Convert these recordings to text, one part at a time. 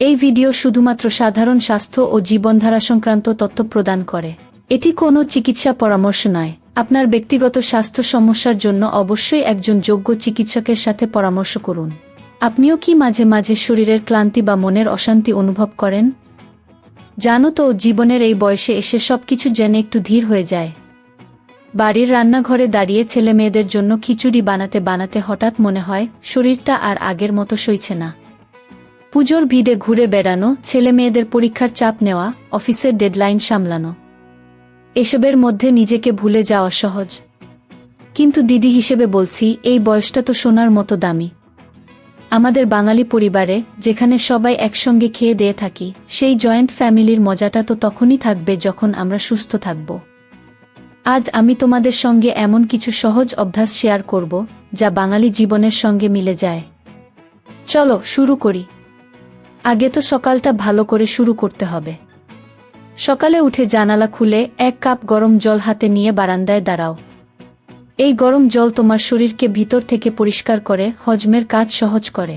এই ভিডিও শুধুমাত্র সাধারণ স্বাস্থ্য ও জীবনধারা সংক্রান্ত তথ্য প্রদান করে। এটি কোনো চিকিৎসা পরামর্শ নয়। আপনার ব্যক্তিগত স্বাস্থ্য সমস্যার জন্য অবশ্যই একজন যোগ্য চিকিৎসকের সাথে পরামর্শ করুন। আপনিও কি মাঝে মাঝে শরীরের ক্লান্তি বা মনের অশান্তি অনুভব করেন? জানো তো, জীবনের এই বয়সে এসে সবকিছু জেনে একটু ধীর হয়ে যায়। বাড়ির রান্নাঘরে দাঁড়িয়ে ছেলে মেয়েদের জন্য খিচুড়ি বানাতে বানাতে হঠাৎ মনে হয়, শরীরটা আর আগের মতো সইছে না। পুজোর ভিড়ে ঘুরে বেড়ানো, ছেলে মেয়েদের পরীক্ষার চাপ নেওয়া, অফিসের ডেডলাইন সামলানো। এসবের মধ্যে নিজেকে ভুলে যাওয়া সহজ। কিন্তু দিদি হিসেবে বলছি, এই বয়সটা তো সোনার মতো দামি। আমাদের বাঙালি পরিবারে, যেখানে সবাই একসঙ্গে খেয়ে দিয়ে থাকি, সেই জয়েন্ট ফ্যামিলির মজাটা তো তখনই থাকবে যখন আমরা সুস্থ থাকব। আজ আমি তোমাদের সঙ্গে এমন কিছু সহজ অভ্যাস শেয়ার করব, যা বাঙালি জীবনের সঙ্গে মিলে যায়। চলো, শুরু করি। আগে তো সকালটা ভালো করে শুরু করতে হবে। সকালে উঠে জানালা খুলে এক কাপ গরম জল হাতে নিয়ে বারান্দায় দাঁড়াও। এই গরম জল তোমার শরীরকে ভিতর থেকে পরিষ্কার করে, হজমের কাজ সহজ করে।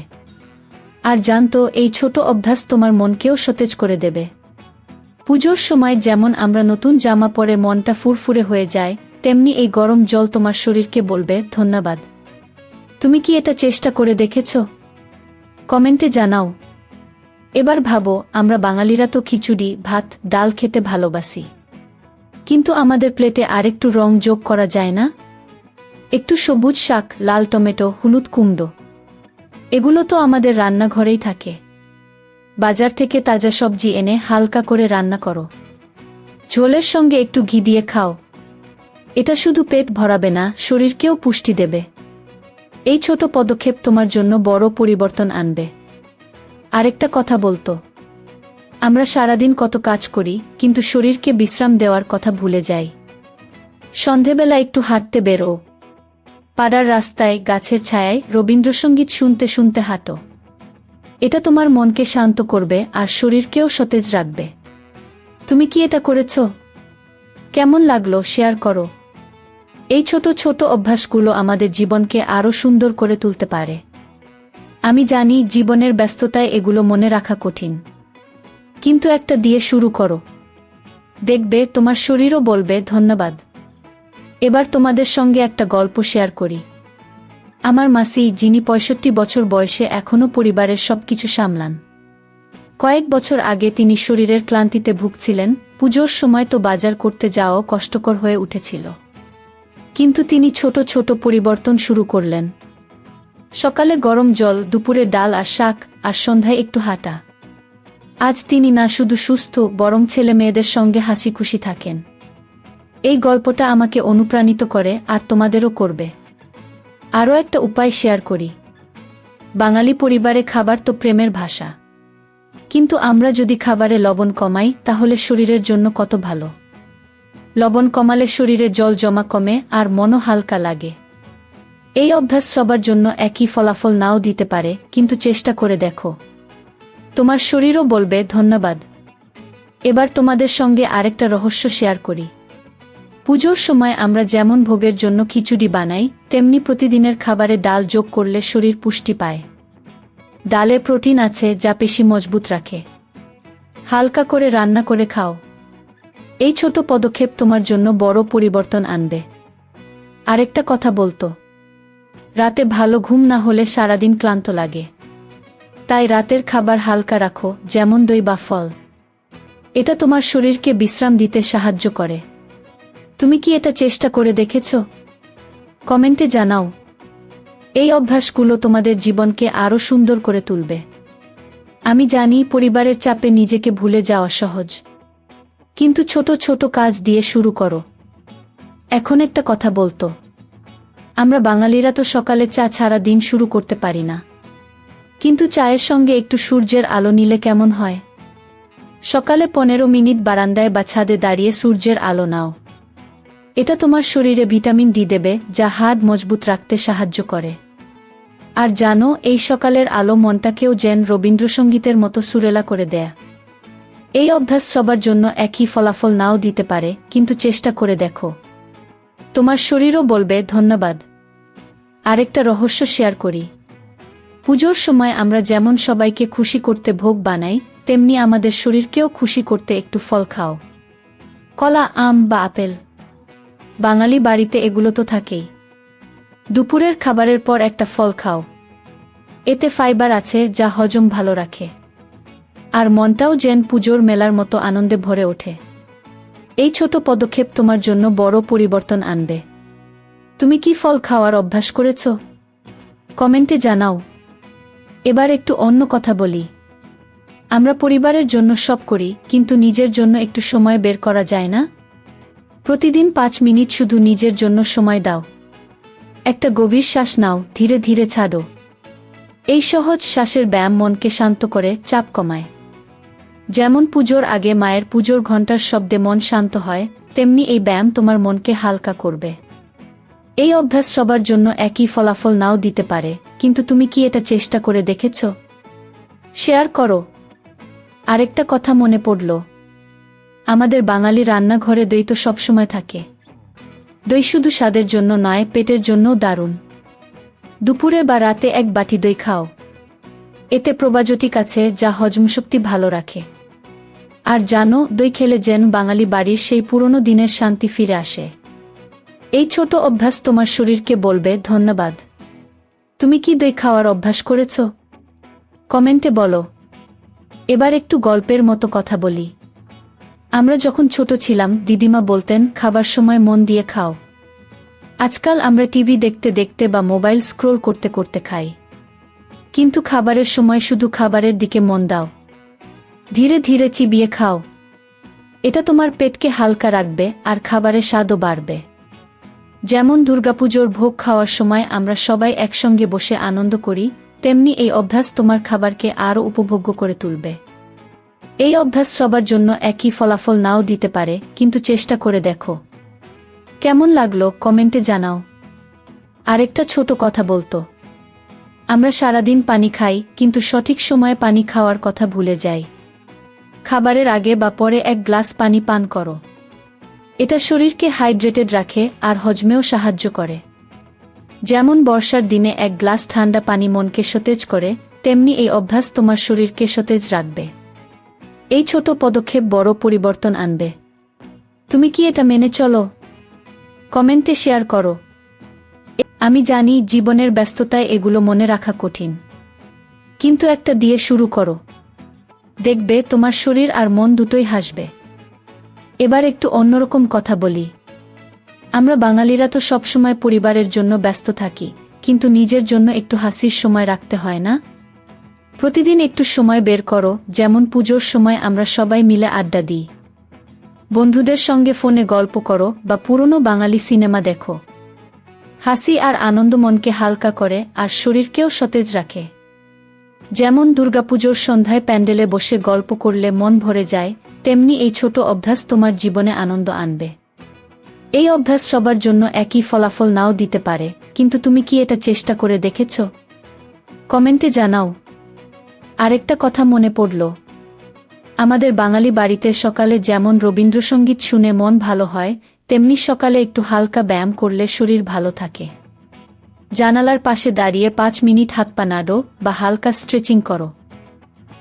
আর জানতো এই ছোট অভ্যাস তোমার মনকেও সতেজ করে দেবে। পুজোর সময় যেমন আমরা নতুন জামা পরে মনটা ফুরফুরে হয়ে যায়, তেমনি এই গরম জল তোমার শরীরকে বলবে, ধন্যবাদ। তুমি কি এটা চেষ্টা করে দেখেছ? কমেন্টে জানাও। এবার ভাবো, আমরা বাঙালিরা তো খিচুড়ি, ভাত, ডাল খেতে ভালোবাসি। কিন্তু আমাদের প্লেটে আরেকটু রং যোগ করা যায় না? একটু সবুজ শাক, লাল টমেটো, হলুদ কুমড়ো। এগুলো তো আমাদের রান্নাঘরেই থাকে। বাজার থেকে তাজা সবজি এনে হালকা করে রান্না করো। ঝোলের সঙ্গে একটু ঘি দিয়ে খাও। এটা শুধু পেট ভরাবে না, শরীরকেও পুষ্টি দেবে। এই ছোট পদক্ষেপ তোমার জন্য বড় পরিবর্তন আনবে। আরেকটা কথা বলতো। আমরা সারাদিন কত কাজ করি, কিন্তু শরীরকে বিশ্রাম দেওয়ার কথা ভুলে যাই। সন্ধেবেলা একটু হাঁটতে বেরো। পাড়ার রাস্তায়, গাছের ছায়ায় রবীন্দ্রসঙ্গীত শুনতে শুনতে হাঁটো। এটা তোমার মনকে শান্ত করবে আর শরীরকেও সতেজ রাখবে। তুমি কি এটা করেছ? কেমন লাগল? শেয়ার করো। এই ছোট ছোট অভ্যাসগুলো আমাদের জীবনকে আরও সুন্দর করে তুলতে পারে। আমি জানি জীবনের ব্যস্ততায় এগুলো মনে রাখা কঠিন। কিন্তু একটা দিয়ে শুরু করো। দেখবে তোমার শরীরও বলবে, ধন্যবাদ। এবার তোমাদের সঙ্গে একটা গল্প শেয়ার করি। আমার মাসি, যিনি পঁয়ষট্টি বছর বয়সে এখনও পরিবারের সবকিছু সামলান। কয়েক বছর আগে তিনি শরীরের ক্লান্তিতে ভুগছিলেন, পুজোর সময় তো বাজার করতে যাওয়াও কষ্টকর হয়ে উঠেছিল। কিন্তু তিনি ছোট ছোট পরিবর্তন শুরু করলেন। সকালে গরম জল, দুপুরে ডাল আর শাক, আর সন্ধ্যায় একটু হাঁটা। আজ তিনি না শুধু সুস্থ, বরং ছেলে মেয়েদের সঙ্গে হাসি খুশি থাকেন। এই গল্পটা আমাকে অনুপ্রাণিত করে আর তোমাদেরও করবে। আরও একটা উপায় শেয়ার করি। বাঙালি পরিবারে খাবার তো প্রেমের ভাষা। কিন্তু আমরা যদি খাবারে লবণ কমাই, তাহলে শরীরের জন্য কত ভালো। লবণ কমালে শরীরে জল জমা কমে আর মনও হালকা লাগে। এই অভ্যাস সবার জন্য একই ফলাফল নাও দিতে পারে, কিন্তু চেষ্টা করে দেখো। তোমার শরীরও বলবে, ধন্যবাদ। এবার তোমাদের সঙ্গে আরেকটা রহস্য শেয়ার করি। পুজোর সময় আমরা যেমন ভোগের জন্য খিচুড়ি বানাই, তেমনি প্রতিদিনের খাবারে ডাল যোগ করলে শরীর পুষ্টি পায়। ডালে প্রোটিন আছে যা পেশি মজবুত রাখে। হালকা করে রান্না করে খাও। এই ছোট পদক্ষেপ তোমার জন্য বড় পরিবর্তন আনবে। আরেকটা কথা বলতো রাতে ভালো ঘুম না হলে সারাদিন ক্লান্ত লাগে। তাই রাতের খাবার হালকা রাখো, যেমন দই বা ফল। এটা তোমার শরীরকে বিশ্রাম দিতে সাহায্য করে। তুমি কি এটা চেষ্টা করে দেখেছ? কমেন্টে জানাও। এই অভ্যাসগুলো তোমাদের জীবনকে আরও সুন্দর করে তুলবে। আমি জানি পরিবারের চাপে নিজেকে ভুলে যাওয়া সহজ। কিন্তু ছোট ছোট কাজ দিয়ে শুরু করো। এখন একটা কথা বলতো। আমরা বাঙালিরা তো সকালে চা ছাড়া দিন শুরু করতে পারি না। কিন্তু চায়ের সঙ্গে একটু সূর্যের আলো নিলে কেমন হয়? সকালে পনেরো মিনিট বারান্দায় বা ছাদে দাঁড়িয়ে সূর্যের আলো নাও। এটা তোমার শরীরে ভিটামিন ডি দেবে, যা হাড় মজবুত রাখতে সাহায্য করে। আর জানো, এই সকালের আলো মনটাকেও যেন রবীন্দ্রসঙ্গীতের মতো সুরেলা করে দেয়া। এই অভ্যাস সবার জন্য একই ফলাফল নাও দিতে পারে, কিন্তু চেষ্টা করে দেখো। তোমার শরীরও বলবে, ধন্যবাদ। আরেকটা রহস্য শেয়ার করি। পুজোর সময় আমরা যেমন সবাইকে খুশি করতে ভোগ বানাই, তেমনি আমাদের শরীরকেও খুশি করতে একটু ফল খাও। কলা, আম বা আপেল। বাঙালি বাড়িতে এগুলো তো থাকেই। দুপুরের খাবারের পর একটা ফল খাও। এতে ফাইবার আছে, যা হজম ভালো রাখে। আর মনটাও যেন পুজোর মেলার মতো আনন্দে ভরে ওঠে। এই ছোট পদক্ষেপ তোমার জন্য বড় পরিবর্তন আনবে। তুমি কি ফল খাওয়ার অভ্যাস করেছ? কমেন্টে জানাও। এবার একটু অন্য কথা বলি। আমরা পরিবারের জন্য সব করি, কিন্তু নিজের জন্য একটু সময় বের করা যায় না? প্রতিদিন পাঁচ মিনিট শুধু নিজের জন্য সময় দাও। একটা গভীর শ্বাস নাও, ধীরে ধীরে ছাড়ো। এই সহজ শ্বাসের ব্যায়াম মনকে শান্ত করে, চাপ কমায়। যেমন পুজোর আগে মায়ের পুজোর ঘণ্টার শব্দে মন শান্ত হয়, তেমনি এই ব্যায়াম তোমার মনকে হালকা করবে। এই অভ্যাস সবার জন্য একই ফলাফল নাও দিতে পারে, কিন্তু তুমি কি এটা চেষ্টা করে দেখেছ? শেয়ার করো। আরেকটা কথা মনে পড়ল। আমাদের বাঙালি রান্নাঘরে দই তো সবসময় থাকে। দই শুধু স্বাদের জন্য নয়, পেটের জন্যও দারুণ। দুপুরে বা রাতে এক বাটি দই খাও। এতে প্রবাজটিক আছে, যা হজমশক্তি ভালো রাখে। আর জানো, দই খেলে যেন বাঙালি বাড়ির সেই পুরনো দিনের শান্তি ফিরে আসে। এই ছোট অভ্যাস তোমার শরীরকে বলবে, ধন্যবাদ। তুমি কি দই খাওয়ার অভ্যাস করেছ? কমেন্টে বলো। এবার একটু গল্পের মতো কথা বলি। আমরা যখন ছোট ছিলাম, দিদিমা বলতেন, খাবার সময় মন দিয়ে খাও। আজকাল আমরা টিভি দেখতে দেখতে বা মোবাইল স্ক্রোল করতে করতে খাই। কিন্তু খাবারের সময় শুধু খাবারের দিকে মন দাও। ধীরে ধীরে চিবিয়ে খাও। এটা তোমার পেটকে হালকা রাখবে আর খাবারের স্বাদও বাড়বে। যেমন দুর্গাপুজোর ভোগ খাওয়ার সময় আমরা সবাই একসঙ্গে বসে আনন্দ করি, তেমনি এই অভ্যাস তোমার খাবারকে আরও উপভোগ্য করে তুলবে। এই অভ্যাস সবার জন্য একই ফলাফল নাও দিতে পারে, কিন্তু চেষ্টা করে দেখো। কেমন লাগল কমেন্টে জানাও। আরেকটা ছোট কথা বলতো। আমরা সারাদিন পানি খাই, কিন্তু সঠিক সময়ে পানি খাওয়ার কথা ভুলে যাই। খাবারের আগে বা পরে এক গ্লাস পানি পান করো। এটা শরীরকে হাইড্রেটেড রাখে আর হজমেও সাহায্য করে। যেমন বর্ষার দিনে এক গ্লাস ঠান্ডা পানি মনকে সতেজ করে, তেমনি এই অভ্যাস তোমার শরীরকে সতেজ রাখবে। এই ছোট পদক্ষেপ বড় পরিবর্তন আনবে। তুমি কি এটা মেনে চলো? কমেন্টে শেয়ার করো। আমি জানি জীবনের ব্যস্ততায় এগুলো মনে রাখা কঠিন। কিন্তু একটা দিয়ে শুরু করো। দেখবে তোমার শরীর আর মন দুটোই হাসবে। এবার একটু অন্যরকম কথা বলি। আমরা বাঙালিরা তো সবসময় পরিবারের জন্য ব্যস্ত থাকি, কিন্তু নিজের জন্য একটু হাসির সময় রাখতে হয় না? প্রতিদিন একটু সময় বের করো, যেমন পুজোর সময় আমরা সবাই মিলে আড্ডা দিই। বন্ধুদের সঙ্গে ফোনে গল্প করো বা পুরনো বাঙালি সিনেমা দেখো। হাসি আর আনন্দ মনকে হালকা করে আর শরীরকেও সতেজ রাখে। যেমন দুর্গাপুজোর সন্ধ্যায় প্যান্ডেলে বসে গল্প করলে মন ভরে যায়, তেমনি এই ছোট অভ্যাস তোমার জীবনে আনন্দ আনবে। এই অভ্যাস সবার জন্য একই ফলাফল নাও দিতে পারে, কিন্তু তুমি কি এটা চেষ্টা করে দেখেছ? কমেন্টে জানাও। আরেকটা কথা মনে পড়ল। আমাদের বাঙালি বাড়িতে সকালে যেমন রবীন্দ্রসঙ্গীত শুনে মন ভালো হয়, তেমনি সকালে একটু হালকা ব্যায়াম করলে শরীর ভালো থাকে। জানালার পাশে দাঁড়িয়ে পাঁচ মিনিট হাত পা নাড়ো বা হালকা স্ট্রেচিং করো।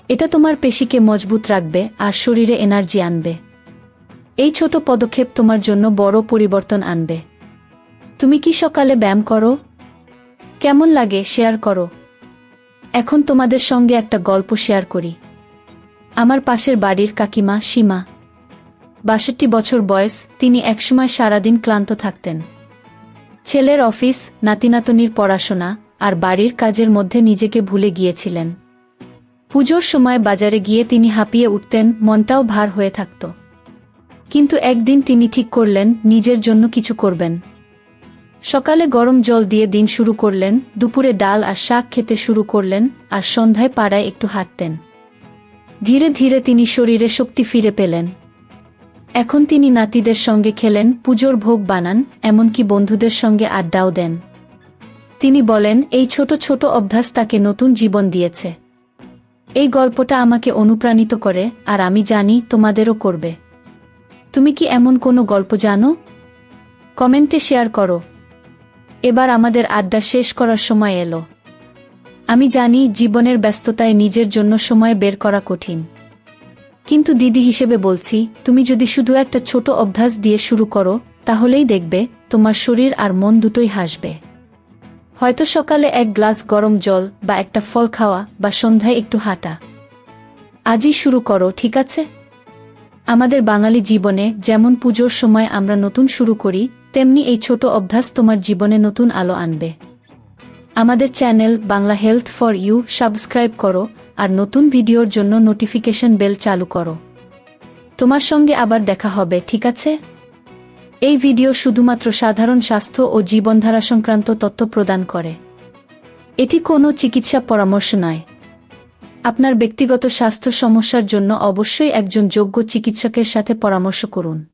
এটা তোমার পেশিকে মজবুত রাখবে আর শরীরে এনার্জি আনবে। এই ছোট পদক্ষেপ তোমার জন্য বড় পরিবর্তন আনবে। তুমি কি সকালে ব্যায়াম করো? কেমন লাগে শেয়ার করো। এখন তোমাদের সঙ্গে একটা গল্প শেয়ার করি। আমার পাশের বাড়ির কাকিমা সীমা। বাষট্টি বছর বয়স, তিনি একসময় সারাদিন ক্লান্ত থাকতেন। ছেলের অফিস, নাতিনাতনির পড়াশোনা আর বাড়ির কাজের মধ্যে নিজেকে ভুলে গিয়েছিলেন। পুজোর সময় বাজারে গিয়ে তিনি হাঁপিয়ে উঠতেন, মনটাও ভার হয়ে থাকত। কিন্তু একদিন তিনি ঠিক করলেন, নিজের জন্য কিছু করবেন। সকালে গরম জল দিয়ে দিন শুরু করলেন, দুপুরে ডাল আর শাক খেতে শুরু করলেন আর সন্ধ্যায় পাড়ায় একটু হাঁটতেন। ধীরে ধীরে তিনি শরীরে শক্তি ফিরে পেলেন। এখন তিনি নাতিদের সঙ্গে খেলেন, পুজোর ভোগ বানান, এমনকি বন্ধুদের সঙ্গে আড্ডাও দেন। তিনি বলেন, এই ছোট ছোট অভ্যাস তাকে নতুন জীবন দিয়েছে। এই গল্পটা আমাকে অনুপ্রাণিত করে, আর আমি জানি তোমাদেরও করবে। তুমি কি এমন কোনো গল্প জানো? কমেন্টে শেয়ার করো। এবার আমাদের আড্ডা শেষ করার সময় এলো। আমি জানি জীবনের ব্যস্ততায় নিজের জন্য সময় বের করা কঠিন। কিন্তু দিদি হিসেবে বলছি, তুমি যদি শুধু একটা ছোট অভ্যাস দিয়ে শুরু করো, তাহলেই দেখবে তোমার শরীর আর মন দুটোই হাসবে। হয়তো সকালে এক গ্লাস গরম জল বা একটা ফল খাওয়া বা সন্ধ্যায় একটু হাঁটা। আজই শুরু করো, ঠিক আছে? আমাদের বাঙালি জীবনে যেমন পুজোর সময় আমরা নতুন শুরু করি, তেমনি এই ছোট অভ্যাস তোমার জীবনে নতুন আলো আনবে। আমাদের channel Bangla health for you subscribe করো আর নতুন ভিডিওর জন্য নোটিফিকেশন বেল চালু করো। তোমার সঙ্গে আবার দেখা হবে, ঠিক আছে? এই ভিডিও শুধুমাত্র সাধারণ স্বাস্থ্য ও জীবনধারা সংক্রান্ত তথ্য প্রদান করে। এটি কোনো চিকিৎসা পরামর্শ নয়। আপনার ব্যক্তিগত স্বাস্থ্য সমস্যার জন্য অবশ্যই একজন যোগ্য চিকিৎসকের সাথে পরামর্শ করুন।